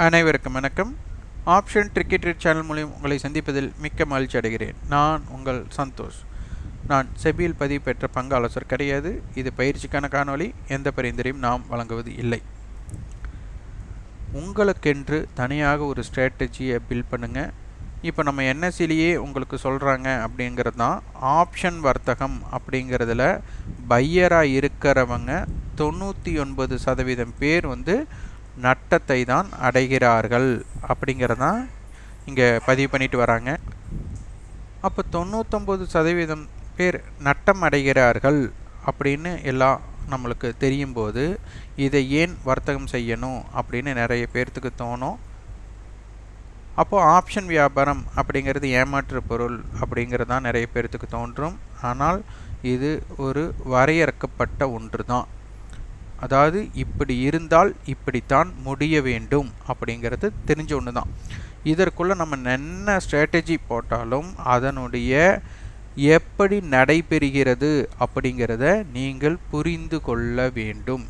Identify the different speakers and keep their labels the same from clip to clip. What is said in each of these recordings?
Speaker 1: அனைவருக்கும் வணக்கம். Option cricket channel மூலியம் உங்களை சந்திப்பதில் மிக்க மகிழ்ச்சி அடைகிறேன். நான் உங்கள் சந்தோஷ். நான் செபியில் பதிவு பெற்ற பங்காலோசர் கிடையாது. இது பயிற்சிக்கான காணொளி. எந்த பரிந்துரையும் நாம் வழங்குவது இல்லை. உங்களுக்கென்று தனியாக ஒரு ஸ்ட்ராட்டஜியை பில்ட் பண்ணுங்கள் இப்போ நம்ம என்எஸ்சிலேயே உங்களுக்கு சொல்கிறாங்க அப்படிங்கிறது தான் ஆப்ஷன் வர்த்தகம் அப்படிங்கிறதுல பையராக இருக்கிறவங்க தொண்ணூற்றி ஒன்பது சதவீதம் பேர் வந்து நட்டத்தை தான் அடைகிறார்கள் அப்படிங்கிறதான் இங்கே பதிவு பண்ணிட்டு வராங்க. அப்போ தொண்ணூத்தொம்பது சதவீதம் பேர் நட்டம் அடைகிறார்கள் அப்படின்னு எல்லாம் நம்மளுக்கு தெரியும் போது இதை ஏன் வர்த்தகம் செய்யணும் அப்படின்னு நிறைய பேர்த்துக்கு தோணும். அப்போது ஆப்ஷன் வியாபாரம் அப்படிங்கிறது ஏமாற்று பொருள் அப்படிங்கிறது தான் நிறைய பேர்த்துக்கு தோன்றும். ஆனால் இது ஒரு வரையறுக்கப்பட்ட ஒன்று தான் அதாவது இப்படி இருந்தால் இப்படித்தான் முடிய வேண்டும் அப்படிங்கிறது தெரிஞ்ச ஒன்று தான் இதற்குள்ளே நம்ம என்ன ஸ்ட்ராட்டஜி போட்டாலும் அதனுடைய எப்படி நடைபெறுகிறது அப்படிங்கிறத நீங்கள் புரிந்து கொள்ள வேண்டும்.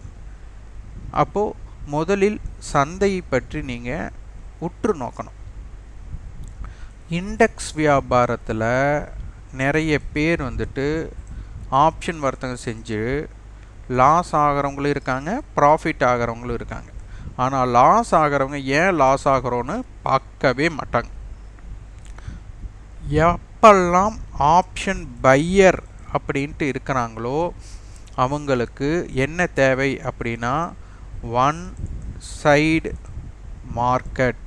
Speaker 1: அப்போது முதலில் சந்தையை பற்றி நீங்கள் உற்று நோக்கணும். இண்டெக்ஸ் வியாபாரத்தில் நிறைய பேர் வந்துட்டு ஆப்ஷன் வர்த்தகம் செஞ்சு லாஸ் ஆகிறவங்களும் இருக்காங்க ப்ராஃபிட் ஆகிறவங்களும் இருக்காங்க. ஆனால் லாஸ் ஆகிறவங்க ஏன் லாஸ் ஆகிறோன்னு பார்க்கவே மாட்டாங்க. எப்பெல்லாம் ஆப்ஷன் பையர் அப்படின்ட்டு இருக்கிறாங்களோ அவங்களுக்கு என்ன தேவை அப்படின்னா ஒன் சைடு மார்க்கெட்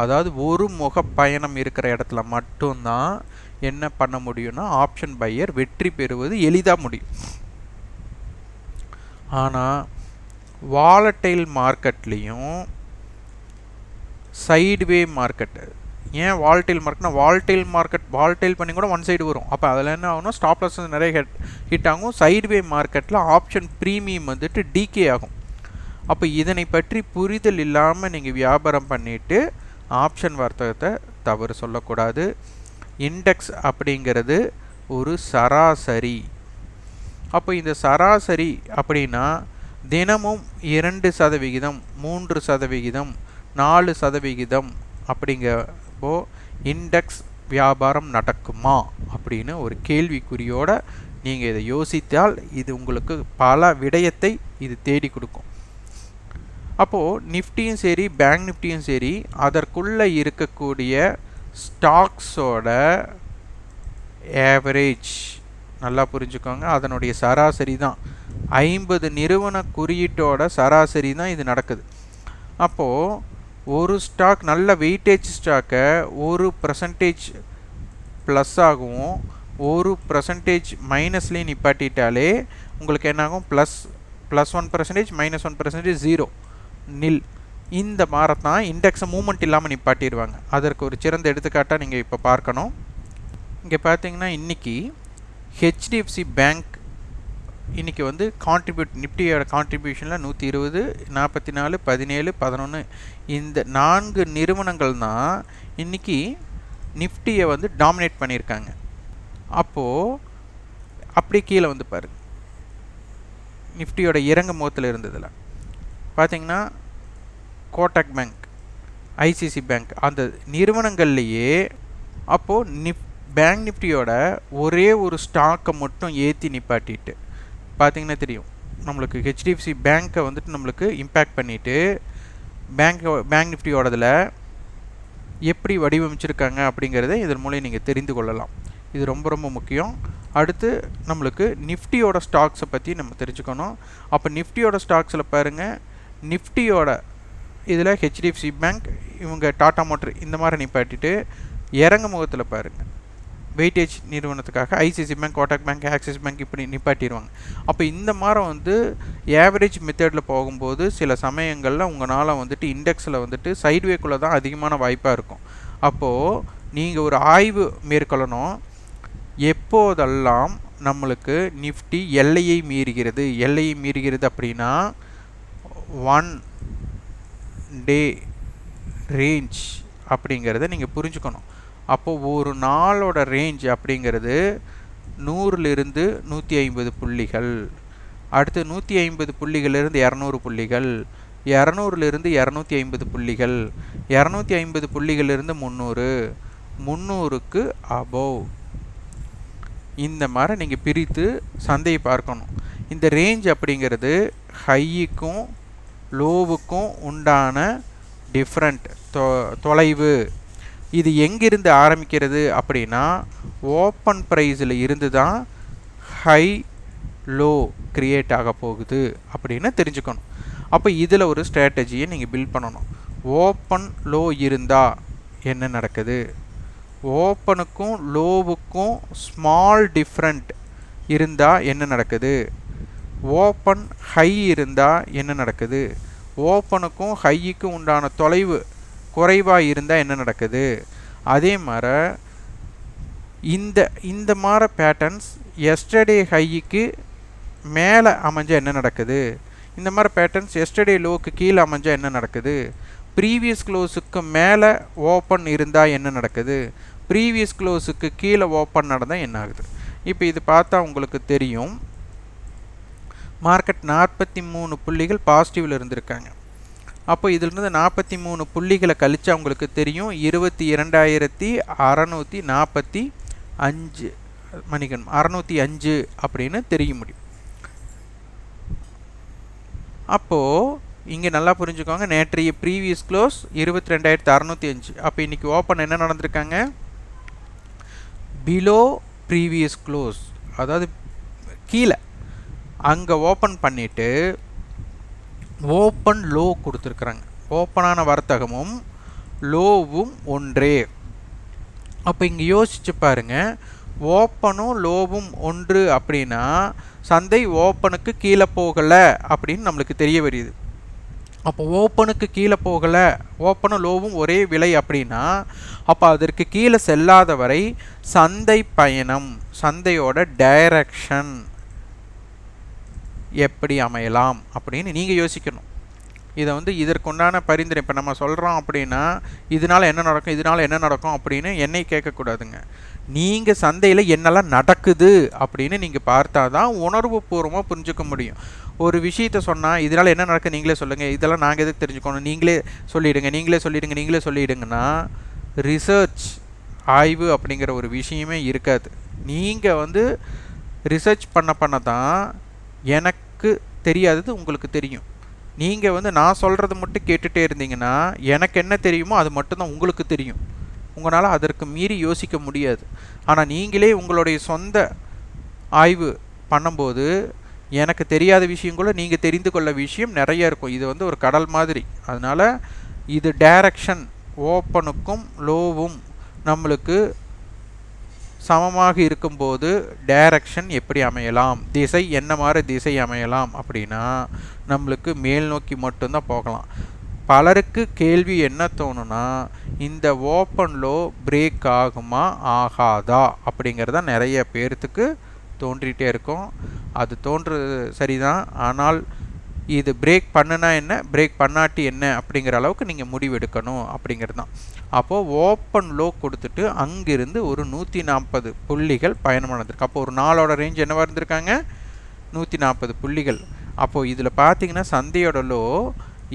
Speaker 1: அதாவது ஒரு முக பயணம் இருக்கிற இடத்துல மட்டும்தான் என்ன பண்ண முடியும்னா ஆப்ஷன் பையர் வெற்றி பெறுவது எளிதாக முடியும். ஆனால் வாலட்டைல் மார்க்கெட்லேயும் சைடுவே மார்க்கெட்டு ஏன் வால்டைல் மார்க்கெட்னா வால்டைல் மார்க்கெட் வால்டைல் பண்ணி கூட ஒன் சைடு வரும். அப்போ அதில் என்ன ஆகும்னா ஸ்டாப் லாஸ் நிறைய ஹெட் ஹிட் ஆகும். சைடுவே மார்க்கெட்டில் ஆப்ஷன் ப்ரீமியம் வந்துட்டு டிகே ஆகும். அப்போ இதனை பற்றி புரிதல் இல்லாமல் நீங்கள் வியாபாரம் பண்ணிவிட்டு ஆப்ஷன் வர்த்தகத்தை தவறு சொல்லக்கூடாது. இண்டெக்ஸ் அப்படிங்கிறது ஒரு சராசரி. அப்போ இந்த சராசரி அப்படின்னா தினமும் இரண்டு சதவிகிதம் மூன்று சதவிகிதம் நாலு சதவிகிதம் அப்படிங்கப்போ இண்டெக்ஸ் வியாபாரம் நடக்குமா அப்படின்னு ஒரு கேள்விக்குறியோட நீங்கள் இதை யோசித்தால் இது உங்களுக்கு பல விடயத்தை இது தேடி கொடுக்கும். அப்போது நிஃப்டியும் சரி பேங்க் நிஃப்டியும் சரி அதற்குள்ளே இருக்கக்கூடிய ஸ்டாக்ஸோட ஆவரேஜ் நல்லா புரிஞ்சுக்கோங்க. அதனுடைய சராசரி தான். ஐம்பது நிறுவன குறியீட்டோட சராசரி தான் இது நடக்குது. அப்போது ஒரு ஸ்டாக் நல்ல வெயிட்டேஜ் ஸ்டாக்கை ஒரு பர்சன்டேஜ் ப்ளஸ் ஆகவும் ஒரு பர்சன்டேஜ் மைனஸ்லேயும் நிப்பாட்டிட்டாலே உங்களுக்கு என்னாகும்? Plus plus one percentage minus one percentage zero nil இந்த மாரத்தான் இண்டெக்ஸை மூமெண்ட் இல்லாமல் நிப்பாட்டிடுவாங்க. அதற்கு ஒரு சிறந்த எடுத்துக்காட்டாக நீங்கள் இப்போ பார்க்கணும். இங்கே பார்த்தீங்கன்னா இன்றைக்கி ஹெச்டிஎஃப்சி பேங்க் இன்றைக்கி வந்து கான்ட்ரிபியூட் நிப்டியோட கான்ட்ரிபியூஷனில் நூற்றி இருபது நாற்பத்தி நாலு பதினேழு பதினொன்று இந்த நான்கு நிறுவனங்கள் தான் இன்றைக்கி நிஃப்டியை வந்து டாமினேட் பண்ணியிருக்காங்க. அப்போது அப்படி கீழே வந்து பாரு நிஃப்டியோட இறங்க முகத்தில் இருந்ததில். பார்த்தீங்கன்னா கோட்டக் பேங்க் ஐசிசி பேங்க் அந்த நிறுவனங்கள்லேயே அப்போது நிஃப் பேங்க் நிஃப்டியோட ஒரே ஒரு ஸ்டாக்கை மட்டும் ஏற்றி நிப்பாட்டிட்டு பார்த்தீங்கன்னா தெரியும். நம்மளுக்கு ஹெச்டிஎஃப்சி பேங்க்கை வந்துட்டு நம்மளுக்கு இம்பேக்ட் பண்ணிவிட்டு பேங்க் பேங்க் நிஃப்டியோடதில் எப்படி வடிவமைச்சிருக்காங்க அப்படிங்கிறத இதன் மூலம் நீங்கள் தெரிந்து கொள்ளலாம். இது ரொம்ப ரொம்ப முக்கியம். அடுத்து நம்மளுக்கு நிஃப்டியோட ஸ்டாக்ஸை பற்றி நம்ம தெரிஞ்சுக்கணும். அப்போ நிஃப்டியோட ஸ்டாக்ஸில் பாருங்கள் நிஃப்டியோட இதில் ஹெச்டிஎஃப்சி பேங்க் இவங்க டாட்டா மோட்டர் இந்த மாதிரி நிப்பாட்டிட்டு இறங்க முகத்தில் பாருங்கள் weightage நிறுவனத்துக்காக ICICI bank Kotak bank Axis bank இப்படி நிப்பாட்டிடுவாங்க அப்போ இந்த மாதிரி வந்து ஏவரேஜ் மெத்தடில் போகும்போது சில சமயங்களில் உங்களால் வந்துட்டு இண்டெக்ஸில் வந்துட்டு சைட்வேக்குள்ளே தான் அதிகமான வாய்ப்பாக இருக்கும். அப்போது நீங்கள் ஒரு ஆய்வு மேற்கொள்ளணும். எப்போதெல்லாம் நம்மளுக்கு நிஃப்டி எல்லையை மீறுகிறது? எல்லையை மீறுகிறது அப்படின்னா ஒன் டே ரேஞ்ச் அப்படிங்கிறத நீங்கள் புரிஞ்சுக்கணும். அப்போது ஒரு நாளோட ரேஞ்ச் அப்படிங்கிறது நூறுலேருந்து நூற்றி ஐம்பது புள்ளிகள். அடுத்து நூற்றி ஐம்பது புள்ளிகளிலிருந்து இரநூறு புள்ளிகள். இரநூறுலேருந்து இரநூத்தி ஐம்பது புள்ளிகள். இரநூத்தி ஐம்பது புள்ளிகளிலிருந்து முந்நூறு. முந்நூறுக்கு அபோவ் இந்த மாதிரி நீங்கள் பிரித்து சந்தையை பார்க்கணும். இந்த ரேஞ்ச் அப்படிங்கிறது ஹையுக்கும் லோவுக்கும் உண்டான டிஃப்ரெண்ட் தொ தொலைவு. இது எங்கிருந்து ஆரம்பிக்கிறது அப்படின்னா ஓப்பன் ப்ரைஸில் இருந்து தான் ஹை லோ க்ரியேட் ஆக போகுது அப்படின்னு தெரிஞ்சுக்கணும். அப்போ இதில் ஒரு ஸ்ட்ராட்டஜியை நீங்கள் பில்ட் பண்ணணும். ஓப்பன் லோ இருந்தால் என்ன நடக்குது? ஓப்பனுக்கும் லோவுக்கும் ஸ்மால் டிஃப்ரெண்ட் இருந்தால் என்ன நடக்குது? ஓப்பன் ஹை இருந்தால் என்ன நடக்குது? ஓப்பனுக்கும் ஹையுக்கும் உண்டான தொலைவு குறைவாக இருந்தால் என்ன நடக்குது? அதே மாதிரி இந்த இந்த மாதிரி பேட்டர்ன்ஸ் எஸ்டர்டே ஹைக்கு மேலே அமைஞ்சால் என்ன நடக்குது? இந்த மாதிரி பேட்டர்ன்ஸ் எஸ்டர்டே லோவுக்கு கீழே அமைஞ்சால் என்ன நடக்குது? ப்ரீவியஸ் க்ளோஸுக்கு மேலே ஓப்பன் இருந்தால் என்ன நடக்குது? ப்ரீவியஸ் க்ளோஸுக்கு கீழே ஓப்பன் நடந்தால் என்ன ஆகுது? இப்போ இது பார்த்தா உங்களுக்கு தெரியும். மார்க்கெட் நாற்பத்தி மூணு புள்ளிகள் பாசிட்டிவில் இருந்திருக்காங்க. அப்போ இதிலிருந்து நாற்பத்தி மூணு புள்ளிகளை கழித்து அவங்களுக்கு தெரியும். இருபத்தி இரண்டாயிரத்தி அறநூற்றி நாற்பத்தி அஞ்சு மணிக்கணும் அறநூற்றி அஞ்சு அப்படின்னு தெரிய முடியும். அப்போது இங்கே நல்லா புரிஞ்சுக்கோங்க. நேற்றைய ப்ரீவியஸ் க்ளோஸ் இருபத்தி ரெண்டாயிரத்தி அறநூற்றி அஞ்சு. அப்போ இன்றைக்கி ஓப்பன் என்ன நடந்திருக்காங்க? பிலோ ப்ரீவியஸ் க்ளோஸ் அதாவது கீழே. அங்கே ஓப்பன் பண்ணிவிட்டு ஓப்பன் லோ கொடுத்துருக்குறாங்க. ஓப்பனான வர்த்தகமும் லோவும் ஒன்றே. அப்போ இங்கே யோசிச்சு பாருங்கள் ஓப்பனும் லோவும் ஒன்று அப்படின்னா சந்தை ஓப்பனுக்கு கீழே போகலை அப்படின்னு நம்மளுக்கு தெரிய வருது. அப்போ ஓப்பனுக்கு கீழே போகலை ஓப்பனும் லோவும் ஒரே விலை அப்படின்னா அப்போ அதற்கு கீழே செல்லாத வரை சந்தை பயணம் சந்தையோட டைரக்ஷன் எப்படி அமையலாம் அப்படின்னு நீங்கள் யோசிக்கணும். இதை வந்து இதற்குண்டான பரிந்துரை இப்போ நம்ம சொல்கிறோம் அப்படின்னா இதனால் என்ன நடக்கும் இதனால் என்ன நடக்கும் அப்படின்னு என்னை கேட்கக்கூடாதுங்க. நீங்கள் சந்தையில் என்னெல்லாம் நடக்குது அப்படின்னு நீங்கள் பார்த்தா தான் உணர்வு பூர்வமாக புரிஞ்சுக்க முடியும். ஒரு விஷயத்த சொன்னால் இதனால் என்ன நடக்குது நீங்களே சொல்லுங்கள் இதெல்லாம் நாங்கள் எதுக்கு தெரிஞ்சுக்கணும் நீங்களே சொல்லிவிடுங்க நீங்களே சொல்லிவிடுங்க நீங்களே சொல்லிவிடுங்கன்னா ரிசர்ச் ஆய்வு அப்படிங்கிற ஒரு விஷயமே இருக்காது. நீங்கள் வந்து ரிசர்ச் பண்ண பண்ண தான் எனக்கு தெரியாதது உங்களுக்கு தெரியும். நீங்கள் வந்து நான் சொல்கிறத மட்டும் கேட்டுகிட்டே இருந்தீங்கன்னா எனக்கு என்ன தெரியுமோ அது மட்டும்தான் உங்களுக்கு தெரியும். உங்களால் அதற்கு மீறி யோசிக்க முடியாது. ஆனால் நீங்களே உங்களுடைய சொந்த ஆய்வு பண்ணும்போது எனக்கு தெரியாத விஷயங்கூட நீங்கள் தெரிந்து கொள்ள விஷயம் நிறைய இருக்கும். இது வந்து ஒரு கடல் மாதிரி. அதனால் இது டைரக்ஷன் ஓப்பனுக்கும் லோவும் நம்மளுக்கு சமமாக இருக்கும்போது டைரக்ஷன் எப்படி அமையலாம்? திசை என்ன மாதிரி திசை அமையலாம் அப்படின்னா நம்மளுக்கு மேல் நோக்கி மட்டும்தான் போகலாம். பலருக்கு கேள்வி என்ன தோணுன்னா இந்த ஓப்பன்லோ பிரேக் ஆகுமா ஆகாதா? அப்படிங்கிறத நிறைய பேர்த்துக்கு தோன்றிகிட்டே இருக்கும். அது தோன்றுறது சரிதான். ஆனால் இது பிரேக் பண்ணுனா என்ன? பிரேக் பண்ணாட்டி என்ன? அப்படிங்கிற அளவுக்கு நீங்கள் முடிவெடுக்கணும் அப்படிங்கிறது தான். அப்போது ஓப்பன் லோ கொடுத்துட்டு அங்கிருந்து ஒரு நூற்றி நாற்பது புள்ளிகள் பயணம் நடந்திருக்கு அப்போ ஒரு நாளோட ரேஞ்ச் என்னவாக இருந்திருக்காங்க? நூற்றி நாற்பது புள்ளிகள். அப்போது இதில் பார்த்தீங்கன்னா சந்தையோட லோ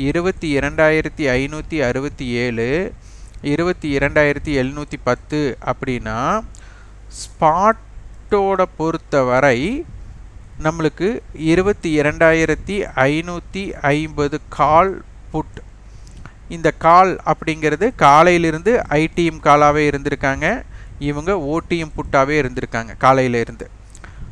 Speaker 1: இருபத்தி இரண்டாயிரத்தி ஐநூற்றி அறுபத்தி ஏழு இருபத்தி இரண்டாயிரத்தி எழுநூற்றி பத்து அப்படின்னா ஸ்பாட்டோட பொறுத்தவரை நம்மளுக்கு இருபத்தி இரண்டாயிரத்தி ஐநூற்றி ஐம்பது கால் புட் இந்த கால் அப்படிங்கிறது காலையிலிருந்து ஐடிஎம் காலாகவே இருந்திருக்காங்க. இவங்க ஓடிஎம் புட்டாகவே இருந்திருக்காங்க காலையிலேருந்து.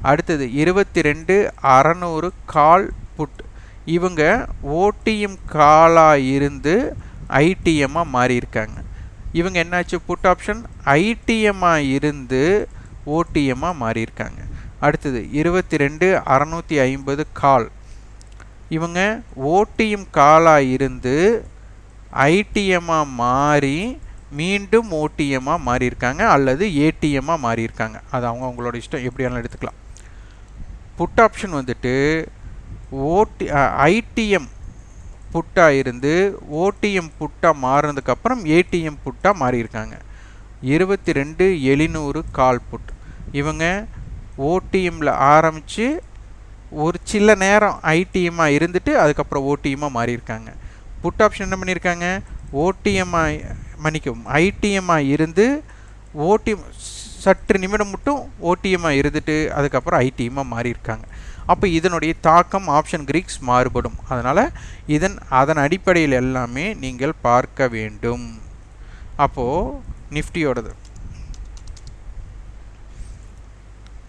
Speaker 1: அடுத்தது இருபத்தி ரெண்டு அறநூறு கால் புட் இவங்க ஓடிஎம் காலாக இருந்து ஐடிஎம்மாக மாறியிருக்காங்க. இவங்க என்னாச்சு புட் ஆப்ஷன் ஐடிஎம்மாக இருந்து ஓடிஎம்மாக மாறியிருக்காங்க. அடுத்தது இருபத்தி ரெண்டு அறநூற்றி ஐம்பது கால். இவங்க ஓடிஎம் காலாக இருந்து ஐடிஎம்மாக மாறி மீண்டும் ஓடிஎம்மாக மாறியிருக்காங்க அல்லது ஏடிஎம்மாக மாறியிருக்காங்க. அது அவங்க அவங்களோட இஷ்டம். எப்படியாலும் எடுத்துக்கலாம். புட் ஆப்ஷன் வந்துட்டு ஓடி ஐடிஎம் புட்டாக இருந்து ஓடிஎம் புட்டாக மாறினதுக்கப்புறம் ஏடிஎம் புட்டாக மாறியிருக்காங்க. இருபத்தி ரெண்டு எழுநூறு கால் புட். இவங்க ஓடிஎம்மில் ஆரம்பித்து ஒரு சில நேரம் ஐடிஎம்மாக இருந்துட்டு அதுக்கப்புறம் ஓடிஎம்மாக மாறியிருக்காங்க. புட் ஆப்ஷன் என்ன பண்ணியிருக்காங்க? ஓடிஎம்மாக மன்னிக்கும் ஐடிஎம்மாக இருந்து ஓடிஎம் சற்று நிமிடம் மட்டும் ஓடிஎம்மாக இருந்துட்டு அதுக்கப்புறம் ஐடிஎம்மாக மாறியிருக்காங்க. அப்போ இதனுடைய தாக்கம் ஆப்ஷன் கிரீக்ஸ் மாறுபடும். அதனால் இதன் அதன் அடிப்படையில் எல்லாமே நீங்கள் பார்க்க வேண்டும். அப்போது நிஃப்டியோடது.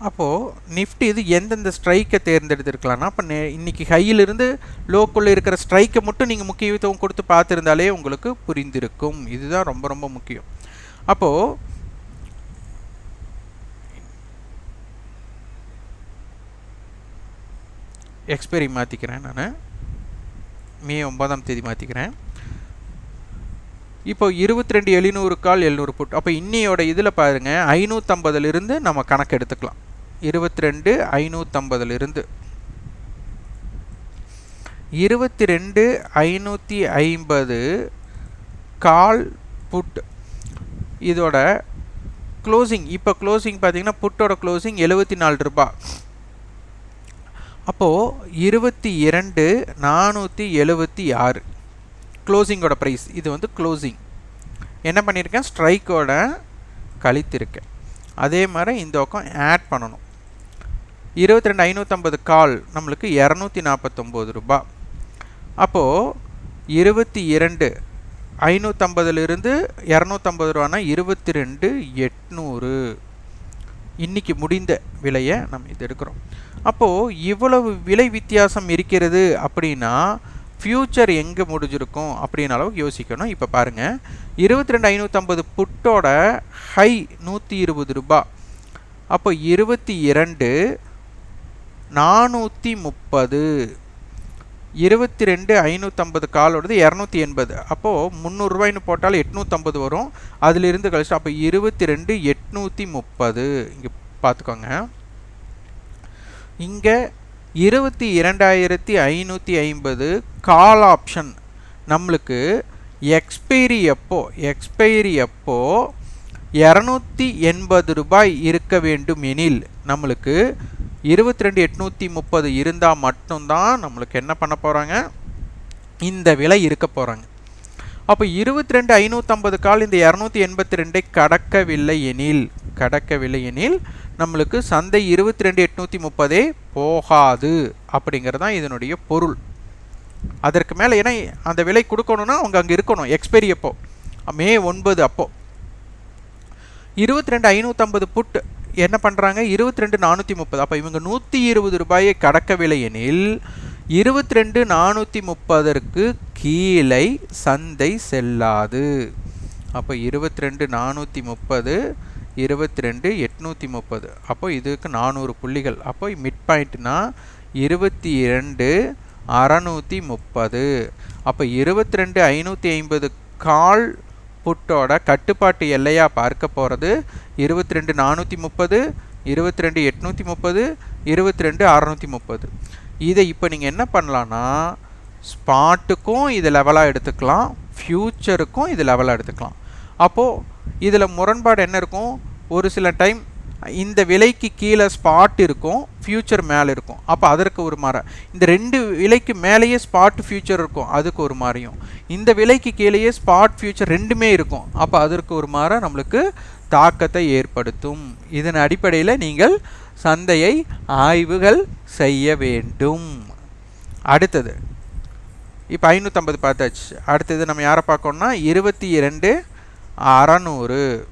Speaker 1: அப்போது நிஃப்டி இது எந்தெந்த ஸ்ட்ரைக்கை தேர்ந்தெடுத்திருக்கலாம்னா இப்போ இன்றைக்கி ஹையிலிருந்து லோக்குள்ளே இருக்கிற ஸ்ட்ரைக்கை மட்டும் நீங்கள் முக்கியத்துவம் கொடுத்து பார்த்துருந்தாலே உங்களுக்கு புரிந்திருக்கும். இதுதான் ரொம்ப ரொம்ப முக்கியம். அப்போது எக்ஸ்பைரி மாற்றிக்கிறேன் நான். மே ஒன்பதாம் தேதி மாற்றிக்கிறேன் இப்போ இருபத்தி ரெண்டு எழுநூறு கால் எழுநூறு புட் அப்போ இன்னையோட இதில் பாருங்கள் ஐநூற்றம்பதுலேருந்து நம்ம கணக்கு எடுத்துக்கலாம் இருபத்தி ரெண்டு ஐநூற்றம்பதுலேருந்து இருபத்தி ரெண்டு ஐநூற்றி ஐம்பது கால் புட். இதோட க்ளோசிங் இப்போ க்ளோசிங் பார்த்தீங்கன்னா புட்டோட க்ளோசிங் எழுபத்தி நாலு ரூபா. அப்போது இருபத்தி இரண்டு நானூற்றி எழுபத்தி ஆறு க்ளோசிங்கோட ப்ரைஸ் இது வந்து க்ளோசிங் என்ன பண்ணியிருக்கேன் ஸ்ட்ரைக்கோட கழித்திருக்கேன். அதே மாதிரி இந்த பக்கம் ஆட் பண்ணணும். இருபத்தி ரெண்டு ஐநூற்றம்பது கால் நம்மளுக்கு இரநூத்தி நாற்பத்தொம்போது ரூபா. அப்போது இருபத்தி இரண்டு ஐநூற்றம்பதுலேருந்து இரநூத்தம்பது ரூபானா இருபத்தி ரெண்டு எட்நூறு. இன்றைக்கி முடிந்த விலையை நம்ம இது எடுக்கிறோம். அப்போது இவ்வளவு விலை வித்தியாசம் இருக்கிறது அப்படின்னா ஃப்யூச்சர் எங்கே முடிஞ்சிருக்கும் அப்படின்னு அளவுக்கு யோசிக்கணும். இப்போ பாருங்கள் இருபத்தி ரெண்டு ஐநூற்றம்பது புட்டோட ஹை நூற்றி இருபது ரூபா. அப்போ இருபத்தி இரண்டு நானூற்றி முப்பது. இருபத்தி ரெண்டு ஐநூற்றம்பது காலோடது இரநூத்தி எண்பது. அப்போது முந்நூறுரூவாய்னு போட்டால் எட்நூற்றம்பது வரும். அதிலிருந்து கழிச்சு அப்போ இருபத்தி ரெண்டு எட்நூற்றி முப்பது. இங்கே பார்த்துக்கோங்க. இங்கே இருபத்தி இரண்டாயிரத்தி ஐநூற்றி ஐம்பது கால் ஆப்ஷன். நம்மளுக்கு எக்ஸ்பைரி எப்போ எக்ஸ்பைரி எப்போ இரநூத்தி எண்பது ரூபாய் இருக்க வேண்டும் எனில் நம்மளுக்கு இருபத்தி ரெண்டு எட்நூற்றி முப்பது இருந்தால் மட்டும்தான் நம்மளுக்கு என்ன பண்ண போகிறாங்க இந்த விலை இருக்க போகிறாங்க அப்போ இருபத்தி ரெண்டு ஐநூற்றம்பது கால் இந்த இரநூத்தி எண்பத்தி ரெண்டை கடக்கவில்லை எனில் கடக்கவில்லை எனில் நம்மளுக்கு சந்தை இருபத்தி ரெண்டு எட்நூற்றி முப்பதே போகாது அப்படிங்கிறது தான் இதனுடைய பொருள். அதற்கு மேலே ஏன்னா அந்த விலை கொடுக்கணும்னா அவங்க அங்கே இருக்கணும். எக்ஸ்பைரி அப்போ. மே ஒன்பது அப்போது இருபத்தி ரெண்டு ஐநூற்றம்பது புட் என்ன பண்ணுறாங்க இருபத்தி ரெண்டு நானூற்றி முப்பது அப்போ இவங்க நூற்றி இருபது ரூபாயை கடக்கவில்லை எனில் இருபத்தி ரெண்டு நானூற்றி முப்பதற்கு கீழே சந்தை செல்லாது. அப்போ இருபத்தி ரெண்டு நானூற்றி முப்பது இருபத்தி ரெண்டு எட்நூற்றி முப்பது அப்போ இதுக்கு நானூறு புள்ளிகள். அப்போ மிட் பாயிண்ட்னா இருபத்தி இரண்டு அறநூற்றி முப்பது அப்போ இருபத்தி ரெண்டு ஐநூற்றி ஐம்பது கால் புட்டோட கட்டுப்பாட்டு எல்லையாக பார்க்க போகிறது இருபத்தி ரெண்டு நானூற்றி முப்பது இருபத்தி ரெண்டு எட்நூற்றி முப்பது இருபத்தி ரெண்டு அறநூற்றி முப்பது. இதை இப்போ நீங்கள் என்ன பண்ணலான்னா ஸ்பாட்டுக்கும் இது லெவலாக எடுத்துக்கலாம் ஃப்யூச்சருக்கும் இது லெவலாக எடுத்துக்கலாம். அப்போது இதில் முரண்பாடு என்ன இருக்கும்? ஒரு சில டைம் இந்த விலைக்கு கீழே ஸ்பாட் இருக்கும் ஃப்யூச்சர் மேலே இருக்கும். அப்போ அதற்கு ஒரு மாற. இந்த ரெண்டு விலைக்கு மேலேயே ஸ்பாட் ஃப்யூச்சர் இருக்கும் அதுக்கு ஒரு மாதிரியும் இந்த விலைக்கு கீழேயே ஸ்பாட் ஃப்யூச்சர் ரெண்டுமே இருக்கும். அப்போ அதற்கு ஒரு மாற நம்மளுக்கு தாக்கத்தை ஏற்படுத்தும். இதன் அடிப்படையில் நீங்கள் சந்தையை ஆய்வுகள் செய்ய வேண்டும். அடுத்தது இப்போ ஐநூற்றம்பது பார்த்தாச்சு. அடுத்தது நம்ம யாரை பார்க்கணும்னா இருபத்தி இரண்டு அறநூறு.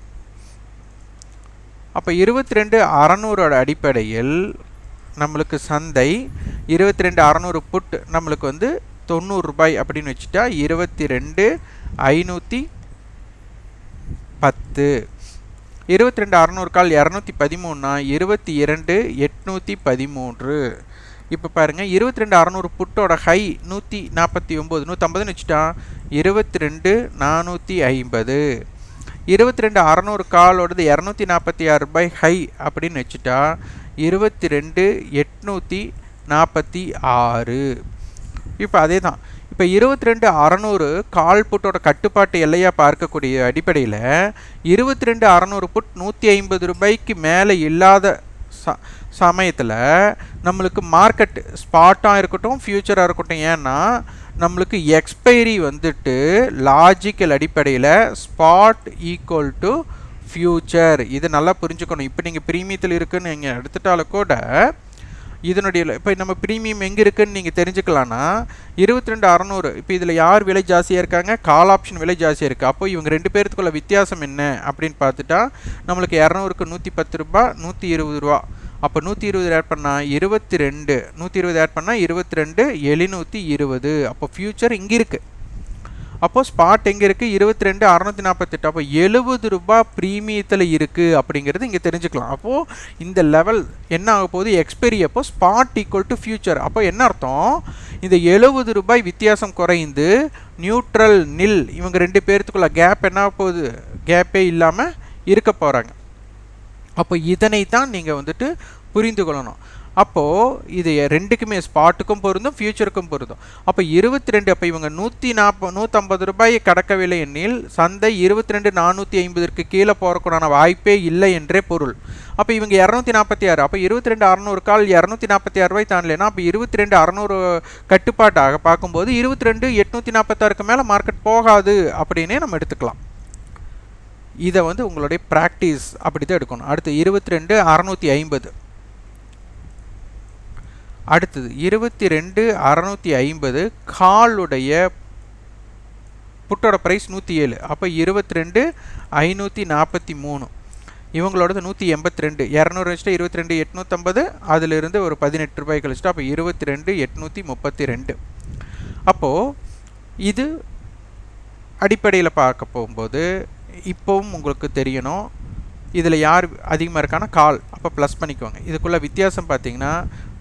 Speaker 1: அப்போ இருபத்தி ரெண்டு அறநூறோட அடிப்படையில் நம்மளுக்கு சந்தை இருபத்தி ரெண்டு அறநூறு புட் நம்மளுக்கு வந்து தொண்ணூறு ரூபாய் அப்படின்னு வச்சுட்டா இருபத்தி ரெண்டு ஐநூற்றி பத்து. இருபத்தி ரெண்டு அறநூறு கால் இரநூத்தி பதிமூணுனா இருபத்தி இரண்டு எட்நூற்றி பதிமூன்று. இப்போ பாருங்கள் இருபத்தி ரெண்டு அறநூறு புட்டோட ஹை நூற்றி நாற்பத்தி ஒம்பது நூற்றம்பதுன்னு வச்சுட்டா இருபத்தி ரெண்டு நானூற்றி ஐம்பது. இருபத்தி ரெண்டு அறநூறு காலோடது இரநூத்தி நாற்பத்தி ஆறு ரூபாய் ஹை அப்படின்னு வச்சுட்டா இருபத்தி ரெண்டு எட்நூற்றி நாற்பத்தி ஆறு இப்போ அதே தான் இப்போ இருபத்தி ரெண்டு அறநூறு கால் புட்டோட கட்டுப்பாட்டு எல்லையாக பார்க்கக்கூடிய அடிப்படையில் இருபத்தி ரெண்டு அறநூறு புட் நூற்றி ஐம்பது ரூபாய்க்கு மேலே இல்லாத ச சமயத்தில் நம்மளுக்கு மார்க்கெட் ஸ்பாட்டாக இருக்கட்டும் ஃப்யூச்சராக இருக்கட்டும். ஏன்னா நம்மளுக்கு எக்ஸ்பைரி வந்துட்டு லாஜிக்கல் அடிப்படையில் ஸ்பாட் ஈக்குவல் டு ஃப்யூச்சர் இதை நல்லா புரிஞ்சுக்கணும். இப்போ நீங்கள் ப்ரீமியத்தில் இருக்குன்னு நீங்கள் எடுத்துட்டாலும் கூட இதனுடைய இப்போ நம்ம ப்ரீமியம் எங்கே இருக்குன்னு நீங்கள் தெரிஞ்சுக்கலான்னா இருபத்தி ரெண்டு அறநூறு. இப்போ இதில் யார் விலை ஜாஸ்தியாக இருக்காங்க? கால் ஆப்ஷன் விலை ஜாஸ்தியாக இருக்குது அப்போ இவங்க ரெண்டு பேர்த்துக்குள்ள வித்தியாசம் என்ன அப்படின்னு பார்த்துட்டா நம்மளுக்கு இரநூறுக்கு நூற்றி பத்து ரூபா நூற்றி இருபது ரூபா. அப்போ நூற்றி இருபது ஆட் பண்ணால் இருபத்தி ரெண்டு. நூற்றி இருபது ஆட் பண்ணால் இருபத்தி ரெண்டு எழுநூற்றி இருபது. அப்போ ஃப்யூச்சர் இங்கே இருக்குது அப்போ ஸ்பாட் எங்கே இருக்குது இருபத்தி ரெண்டு அறநூற்றி நாற்பத்தெட்டு அப்போ எழுபது ரூபாய் ப்ரீமியத்தில் இருக்குது அப்படிங்கிறது இங்கே தெரிஞ்சுக்கலாம். அப்போது இந்த லெவல் என்ன ஆக போகுது? எக்ஸ்பெரி அப்போ ஸ்பாட் ஈக்குவல் டு ஃபியூச்சர் அப்போ என்ன அர்த்தம்? இந்த எழுபது ரூபாய் வித்தியாசம் குறைந்து நியூட்ரல் நில் இவங்க ரெண்டு பேர்த்துக்குள்ள கேப் என்ன போகுது? கேப்பே இல்லாமல் இருக்க போகிறாங்க அப்போ இதனை தான் நீங்கள் வந்துட்டு புரிந்து கொள்ளணும். அப்போது இது ரெண்டுக்குமே ஸ்பாட்டுக்கும் பொருந்தும் ஃபியூச்சருக்கும் பொருந்தும். அப்போ இருபத்தி ரெண்டு அப்போ இவங்க நூற்றி நாற்பது நூற்றம்பது ரூபாயை கடக்கவில்லை எனில் சந்தை இருபத்தி ரெண்டு நானூற்றி ஐம்பதற்கு கீழே போகிறக்கூடான வாய்ப்பே இல்லை என்றே பொருள். அப்போ இவங்க இரநூத்தி நாற்பத்தி ஆறு அப்போ இருபத்தி ரெண்டு அறநூறு கால் இரநூத்தி நாற்பத்தி ஆறு ரூபாய் தாண்டலைன்னா அப்போ இருபத்தி ரெண்டு அறநூறு கட்டுப்பாட்டாக பார்க்கும்போது இருபத்தி ரெண்டு எட்நூற்றி நாற்பத்தாறுக்கு மேலே மார்க்கெட் போகாது அப்படின்னே நம்ம எடுத்துக்கலாம். இதை வந்து உங்களுடைய ப்ராக்டிஸ் அப்படி தான் எடுக்கணும். அடுத்து இருபத்தி ரெண்டு அறநூற்றி ஐம்பது. அடுத்தது இருபத்தி ரெண்டு அறநூற்றி ஐம்பது காலுடைய புட்டோட ப்ரைஸ் நூற்றி ஏழு. அப்போ இருபத்தி ரெண்டு ஐநூற்றி நாற்பத்தி மூணு. இவங்களோடது நூற்றி எண்பத்தி ரெண்டு இரநூறு வச்சுட்டு இருபத்தி ரெண்டு எட்நூற்றம்பது அதிலிருந்து ஒரு பதினெட்டு ரூபாய் கழிச்சிட்டு அப்போ இருபத்தி ரெண்டு எட்நூற்றி முப்பத்தி ரெண்டு அப்போது இது அடிப்படையில் பார்க்க போகும்போது இப்போவும் உங்களுக்கு தெரியணும். இதில் யார் அதிகமாக இருக்கான கால். அப்போ ப்ளஸ் பண்ணிக்கோங்க. இதுக்குள்ளே வித்தியாசம் பார்த்தீங்கன்னா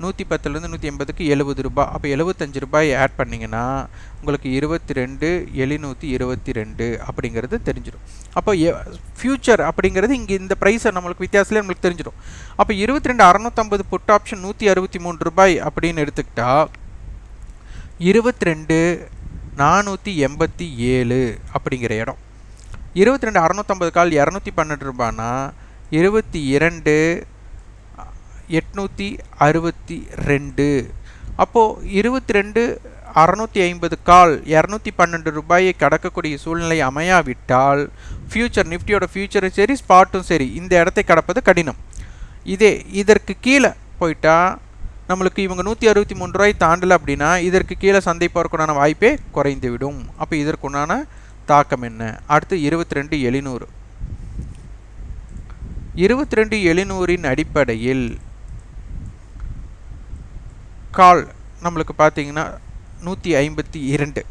Speaker 1: நூற்றி பத்துலேருந்து நூற்றி எண்பதுக்கு எழுபது ரூபாய். அப்போ எழுபத்தஞ்சு ரூபாய் ஆட் பண்ணிங்கன்னா உங்களுக்கு இருபத்தி ரெண்டு எழுநூற்றி இருபத்தி ரெண்டு அப்படிங்கிறது தெரிஞ்சிடும். அப்போ ஃப்யூச்சர் அப்படிங்கிறது இங்கே இந்த ப்ரைஸை நம்மளுக்கு வித்தியாசத்துலேயே நம்மளுக்கு தெரிஞ்சிடும். அப்போ இருபத்தி ரெண்டு அறநூற்றம்பது புட் ஆப்ஷன் நூற்றி அறுபத்தி மூணு ரூபாய் அப்படின்னு எடுத்துக்கிட்டால் இருபத்தி ரெண்டு நானூற்றி எண்பத்தி ஏழு அப்படிங்கிற இடம். இருபத்தி ரெண்டு அறநூற்றம்பது கால் இரநூத்தி பன்னெண்டு ரூபானா? இருபத்தி இரண்டு எட்நூற்றி அறுபத்தி ரெண்டு. அப்போது இருபத்தி ரெண்டு அறநூற்றி ஐம்பது கால் இரநூத்தி பன்னெண்டு ரூபாயை கடக்கக்கூடிய சூழ்நிலை அமையாவிட்டால் ஃப்யூச்சர் நிஃப்டியோட ஃப்யூச்சரும் சரி ஸ்பாட்டும் சரி இந்த இடத்தை கடப்பது கடினம். இதே இதற்கு கீழே போயிட்டால் நம்மளுக்கு இவங்க நூற்றி அறுபத்தி மூணு ரூபாய் தாண்டலை அப்படின்னா இதற்கு கீழே சந்தை போகிறக்குண்டான வாய்ப்பே குறைந்துவிடும். அப்போ இதற்குண்டான தாக்கம் என்ன? அடுத்து இருபத்தி ரெண்டு எழுநூறு. இருபத்தி ரெண்டு எழுநூறின் அடிப்படையில் கால் நம்மளுக்கு பார்த்தீங்கன்னா நூற்றி ஐம்பத்தி இரண்டு.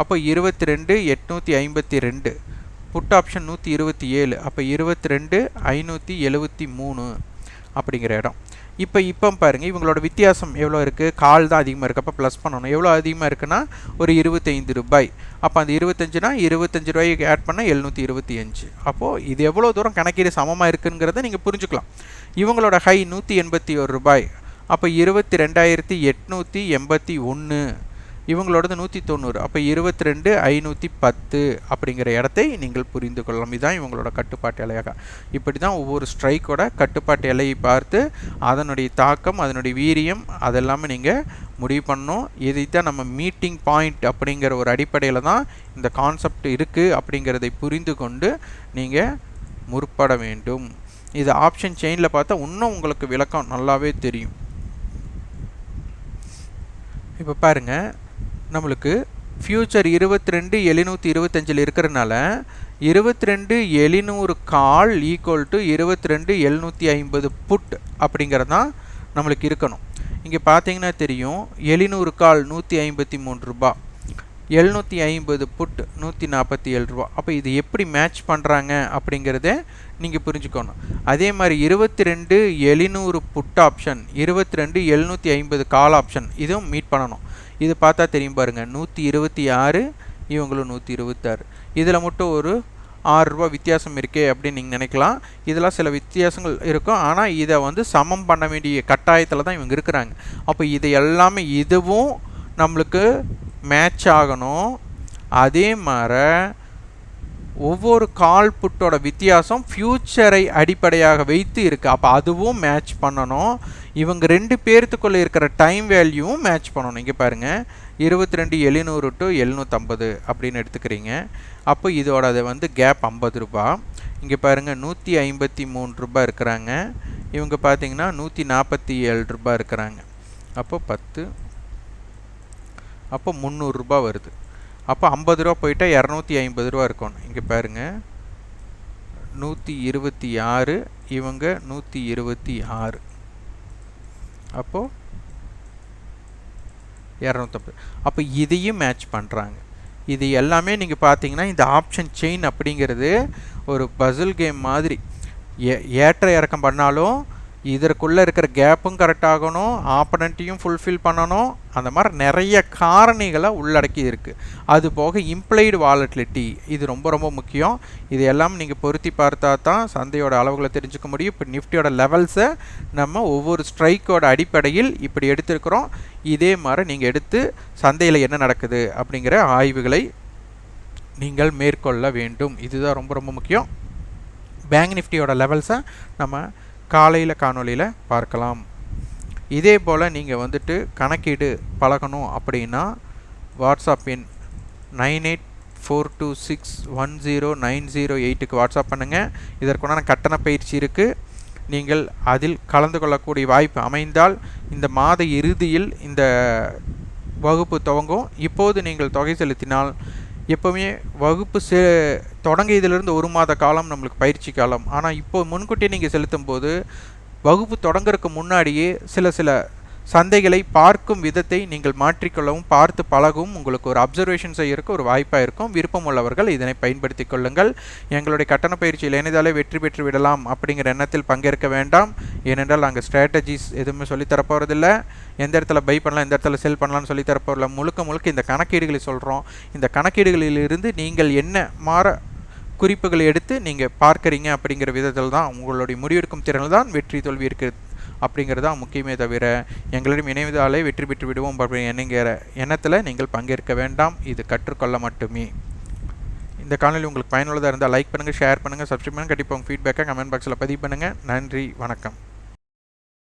Speaker 1: அப்போ இருபத்தி ரெண்டு எட்நூற்றி ஐம்பத்தி ரெண்டு. புட் ஆப்ஷன் நூற்றி இருபத்தி ஏழு. அப்போ இருபத்தி ரெண்டு ஐநூற்றி எழுபத்தி மூணு அப்படிங்கிற இடம். இப்போ இப்போ பாருங்கள் இவங்களோட வித்தியாசம் எவ்வளோ இருக்குது கால் தான் அதிகமாக இருக்குது அப்போ ப்ளஸ் பண்ணணும். எவ்வளோ அதிகமாக இருக்குன்னா ஒரு இருபத்தைந்து ரூபாய். அப்போ அந்த இருபத்தஞ்சுனா இருபத்தஞ்சு ரூபாய்க்கு ஆட் பண்ணால் எழுநூற்றி இருபத்தி அஞ்சு. அப்போது இது எவ்வளோ தூரம் கணக்கீடு சமமாக இருக்குங்கிறத நீங்கள் புரிஞ்சுக்கலாம். இவங்களோட ஹை நூற்றி எண்பத்தி ஒரு ரூபாய். அப்போ இருபத்தி ரெண்டாயிரத்தி எட்நூற்றி எண்பத்தி ஒன்று இவங்களோடது நூற்றி தொண்ணூறு அப்போ இருபத்தி ரெண்டு ஐநூற்றி பத்து அப்படிங்கிற இடத்தை நீங்கள் புரிந்து கொள்ளலாம். இதுதான் இவங்களோட கட்டுப்பாட்டு எல்லையாக. இப்படி தான் ஒவ்வொரு ஸ்ட்ரைக்கோட கட்டுப்பாட்டு எல்லையை பார்த்து அதனுடைய தாக்கம் அதனுடைய வீரியம் அதெல்லாமே நீங்கள் முடிவு பண்ணணும். இதைத்தான் நம்ம மீட்டிங் பாயிண்ட் அப்படிங்கிற ஒரு அடிப்படையில் தான் இந்த கான்செப்ட் இருக்குது அப்படிங்கிறதை புரிந்து கொண்டு நீங்கள் முற்பட வேண்டும். இது ஆப்ஷன் செயினில் பார்த்தா இன்னும் உங்களுக்கு விளக்கம் நல்லாவே தெரியும். இப்போ பாருங்கள் நம்மளுக்கு ஃப்யூச்சர் இருபத்தி ரெண்டு எழுநூற்றி இருபத்தஞ்சில் இருக்கிறனால இருபத்தி ரெண்டு எழுநூறு கால் ஈக்குவல் டு இருபத்தி ரெண்டு எழுநூற்றி ஐம்பது புட் அப்படிங்கிறது தான் நம்மளுக்கு இருக்கணும். இங்கே பார்த்தீங்கன்னா தெரியும் எழுநூறு கால் நூற்றி ஐம்பத்தி மூணு ரூபா எழுநூற்றி ஐம்பது புட் நூற்றி நாற்பத்தி ஏழு ரூபா. அப்போ இது எப்படி மேட்ச் பண்ணுறாங்க அப்படிங்கிறத நீங்கள் புரிஞ்சுக்கணும். அதே மாதிரி இருபத்தி ரெண்டு எழுநூறு புட் ஆப்ஷன் இருபத்தி ரெண்டு எழுநூற்றி ஐம்பது கால் ஆப்ஷன் இதுவும் மீட் பண்ணணும். இது பார்த்தா தெரியும் பாருங்கள் நூற்றி இருபத்தி ஆறு இவங்களும் நூற்றி இருபத்தாறு. இதில் மட்டும் ஒரு ஆறு ரூபா வித்தியாசம் இருக்கே அப்படின்னு நீங்கள் நினைக்கலாம். இதெல்லாம் சில வித்தியாசங்கள் இருக்கும். ஆனால் இதை வந்து சமம் பண்ண வேண்டிய கட்டாயத்தில் தான் இவங்க இருக்கிறாங்க. அப்போ இது எல்லாமே இதுவும் நம்மளுக்கு மேட்ச் ஆகணும். அதே மாதிரி ஒவ்வொரு கால் புட்டோட வித்தியாசம் ஃப்யூச்சரை அடிப்படையாக வைத்து இருக்குது அப்போ அதுவும் மேட்ச் பண்ணணும். இவங்க ரெண்டு பேர்த்துக்குள்ளே இருக்கிற டைம் வேல்யூவும் மேட்ச் பண்ணணும். இங்கே பாருங்கள் இருபத்தி ரெண்டு எழுநூறு டு எழுநூற்றம்பது அப்படின்னு எடுத்துக்கிறீங்க. அப்போ இதோட அது வந்து கேப் ஐம்பது ரூபா. இங்கே பாருங்கள் நூற்றி ஐம்பத்தி மூணு ரூபா இருக்கிறாங்க. இவங்க பார்த்தீங்கன்னா நூற்றி நாற்பத்தி ஏழு ரூபாய் இருக்கிறாங்க. அப்போ பத்து அப்போ முந்நூறுரூபா வருது. அப்போ ஐம்பது ரூபா போயிட்டால் இரநூத்தி ஐம்பது ரூபா இருக்கணும். இங்கே பாருங்கள் நூற்றி இருபத்தி ஆறு இவங்க நூற்றி இருபத்தி ஆறு. அப்போது இரநூத்தம்பது. அப்போ இதையும் மேட்ச் பண்ணுறாங்க இது எல்லாமே நீங்கள் பார்த்தீங்கன்னா இந்த ஆப்ஷன் செயின் அப்படிங்கிறது ஒரு பசில் கேம் மாதிரி. ஏ ஏற்ற இறக்கம் பண்ணாலும் இதற்குள்ளே இருக்கிற கேப்பும் கரெக்ட் ஆகணும் ஆப்பனண்ட்டையும் ஃபுல்ஃபில் பண்ணணும். அந்த மாதிரி நிறைய காரணிகளை உள்ளடக்கி இருக்குது அது போக இம்ப்ளைடு வாலட்லிட்டி இது ரொம்ப ரொம்ப முக்கியம். இது எல்லாம் நீங்கள் பொருத்தி பார்த்தா தான் சந்தையோட அளவுகளை தெரிஞ்சுக்க முடியும். இப்போ நிஃப்டியோட லெவல்ஸை நம்ம ஒவ்வொரு ஸ்ட்ரைக்கோட அடிப்படையில் இப்படி எடுத்திருக்கிறோம். இதே மாதிரி நீங்கள் எடுத்து சந்தையில் என்ன நடக்குது அப்படிங்கிற ஆய்வுகளை நீங்கள் மேற்கொள்ள வேண்டும். இதுதான் ரொம்ப ரொம்ப முக்கியம். பேங்க் நிஃப்டியோட லெவல்ஸை நம்ம காலையில் காணொலியில் பார்க்கலாம். இதே போல் நீங்கள் வந்துட்டு கணக்கீடு பழகணும் அப்படின்னா வாட்ஸ்அப் எண் nine eight four two six one zero nine zero எயிட்டுக்கு வாட்ஸ்அப் பண்ணுங்கள் இதற்குண்டான கட்டண பயிற்சி இருக்குது நீங்கள் அதில் கலந்து கொள்ளக்கூடிய வாய்ப்பு அமைந்தால் இந்த மாத இறுதியில் இந்த வகுப்பு துவங்கும். இப்போது நீங்கள் தொகை செலுத்தினால் எப்போவுமே வகுப்பு செ தொடங்கியதுலேருந்து ஒரு மாத காலம் நம்மளுக்கு பயிற்சி காலம். ஆனால் இப்போ முன்கூட்டியே நீங்கள் செலுத்தும் போது வகுப்பு தொடங்குறதுக்கு முன்னாடியே சில சில சந்தைகளை பார்க்கும் விதத்தை நீங்கள் மாற்றிக்கொள்ளவும் பார்த்து பழகவும் உங்களுக்கு ஒரு அப்சர்வேஷன் செய்யறதுக்கு ஒரு வாய்ப்பாக இருக்கும். விருப்பம் உள்ளவர்கள் இதனை பயன்படுத்தி கொள்ளுங்கள். எங்களுடைய கட்டண பயிற்சியில் இணைந்தாலே வெற்றி பெற்று விடலாம் அப்படிங்கிற எண்ணத்தில் பங்கேற்க வேண்டாம். ஏனென்றால் நாங்கள் ஸ்ட்ராட்டஜிஸ் எதுவுமே சொல்லித்தரப்போகிறதில்ல எந்த இடத்துல பை பண்ணலாம் எந்த இடத்துல செல் பண்ணலாம்னு சொல்லித்தர முழுக்க முழுக்க இந்த கணக்கீடுகளை சொல்கிறோம் இந்த கணக்கீடுகளிலிருந்து நீங்கள் என்ன மாற குறிப்புகளை எடுத்து நீங்கள் பார்க்குறீங்க அப்படிங்கிற விதத்தில் தான் உங்களுடைய முடிவெடுக்கும் திறனில் தான் வெற்றி தோல்வி இருக்குது. அப்படிங்கிறது தான் முக்கியமே தவிர எங்களிடம் இணைவதாலே வெற்றி பெற்று விடுவோம் என்னங்கிற எண்ணத்தில் நீங்கள் பங்கேற்க வேண்டாம். இது கற்றுக்கொள்ள மட்டுமே. இந்த காணொலி உங்களுக்கு பயனுள்ளதாக இருந்தால் லைக் பண்ணுங்கள் ஷேர் பண்ணுங்கள் சப்ஸ்கிரைப் பண்ணுங்கள் கண்டிப்பாக உங்கள் ஃபீட்பேக்கை கமெண்ட் பாக்ஸில் பதிவு பண்ணுங்கள் நன்றி வணக்கம்.